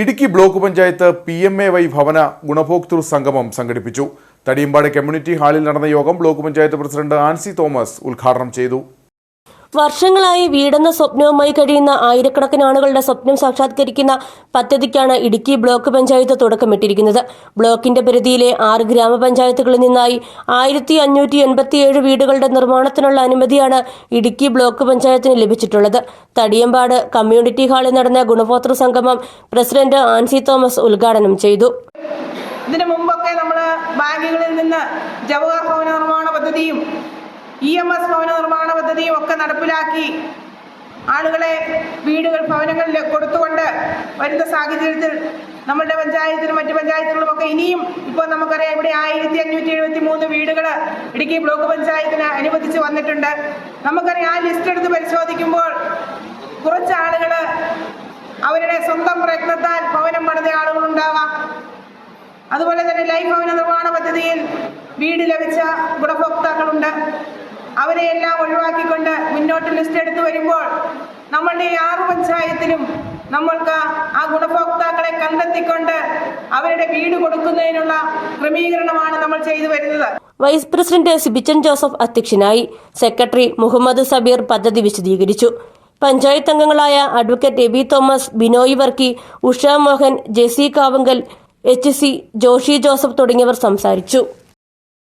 Idukki block panchayat P M A Y ഭവന ഗുണഭോക്തൃ സംഗമം സംഘടിപ്പിച്ചു. തടിയമ്പാട് കമ്മ്യൂണിറ്റി ഹാളിൽ നടന്ന യോഗം block panchayat president Ancy Thomas ഉദ്ഘാടനം ചെയ്തു. വർഷങ്ങളായി വീടെന്ന സ്വപ്നവുമായി കഴിയുന്ന ആയിരക്കണക്കിന് ആളുകളുടെ സ്വപ്നം സാക്ഷാത്കരിക്കുന്ന പദ്ധതിക്കാണ് ഇടുക്കി ബ്ലോക്ക് പഞ്ചായത്ത് തുടക്കമിട്ടിരിക്കുന്നത്. ബ്ലോക്കിന്റെ പരിധിയിലെ ആറ് ഗ്രാമപഞ്ചായത്തുകളിൽ നിന്നായി ആയിരത്തി അഞ്ഞൂറ്റി എൺപത്തിയേഴ് വീടുകളുടെ നിർമ്മാണത്തിനുള്ള അനുമതിയാണ് ഇടുക്കി ബ്ലോക്ക് പഞ്ചായത്തിന് ലഭിച്ചിട്ടുള്ളത്. തടിയമ്പാട് കമ്മ്യൂണിറ്റി ഹാളിൽ നടന്ന ഗുണഭോക്തൃ സംഗമം പ്രസിഡന്റ് ആൻസി തോമസ് ഉദ്ഘാടനം ചെയ്തു. ഇതിനു മുമ്പൊക്കെ നമ്മൾ ബാങ്കുകളിൽ നിന്ന് ജവഹർ ഭവന നിർമ്മാണ പദ്ധതിയും ഇ എം എസ് ഭവന നിർമ്മാണ പദ്ധതിയും ഒക്കെ നടപ്പിലാക്കി. ആളുകളെ വീടുകൾ ഭവനങ്ങളിൽ കൊടുത്തുകൊണ്ട് വരുന്ന സാഹചര്യത്തിൽ നമ്മളുടെ പഞ്ചായത്തിലും മറ്റു പഞ്ചായത്തുകളും ഒക്കെ ഇനിയും ഇപ്പോൾ നമുക്കറിയാം ഇവിടെ ആയിരത്തി അഞ്ഞൂറ്റി എഴുപത്തി മൂന്ന് വീടുകൾ ഇടുക്കി ബ്ലോക്ക് പഞ്ചായത്തിന് അനുവദിച്ച് വന്നിട്ടുണ്ട്. നമുക്കറിയാം ആ ലിസ്റ്റ് എടുത്ത് പരിശോധിക്കുമ്പോൾ കുറച്ച് ആളുകൾ അവരുടെ സ്വന്തം പ്രയത്നത്താൽ ഭവനം പണിത ആളുകളുണ്ടാവാം. അതുപോലെ തന്നെ ലൈഫ് ഭവന നിർമ്മാണ പദ്ധതിയിൽ വീട് ലഭിച്ച ഗുണഭോക്താക്കളുണ്ട്. അവരെയെല്ലാം ഒഴിവാക്കിക്കൊണ്ട് മുന്നോട്ട് ലിസ്റ്റ് എടുത്തു വരുമ്പോൾ നമ്മളുടെ ഈ ആറ് പഞ്ചായത്തിലും നമ്മൾക്ക് ആ ഗുണഭോക്താക്കളെ കണ്ടെത്തിക്കൊണ്ട് അവരുടെ വീട് കൊടുക്കുന്നതിനുള്ള ക്രമീകരണമാണ് നമ്മൾ ചെയ്തു വരുന്നത്. വൈസ് പ്രസിഡന്റ് സിബിച്ചൻ ജോസഫ് അധ്യക്ഷനായി സെക്രട്ടറി മുഹമ്മദ് സബീർ പദ്ധതി വിശദീകരിച്ചു. പഞ്ചായത്ത് അംഗങ്ങളായ advocate Abi Thomas Binoy Varkey Usha Mohan Jessy Kavungal H C Joshi Joseph തുടങ്ങിയവർ സംസാരിച്ചു.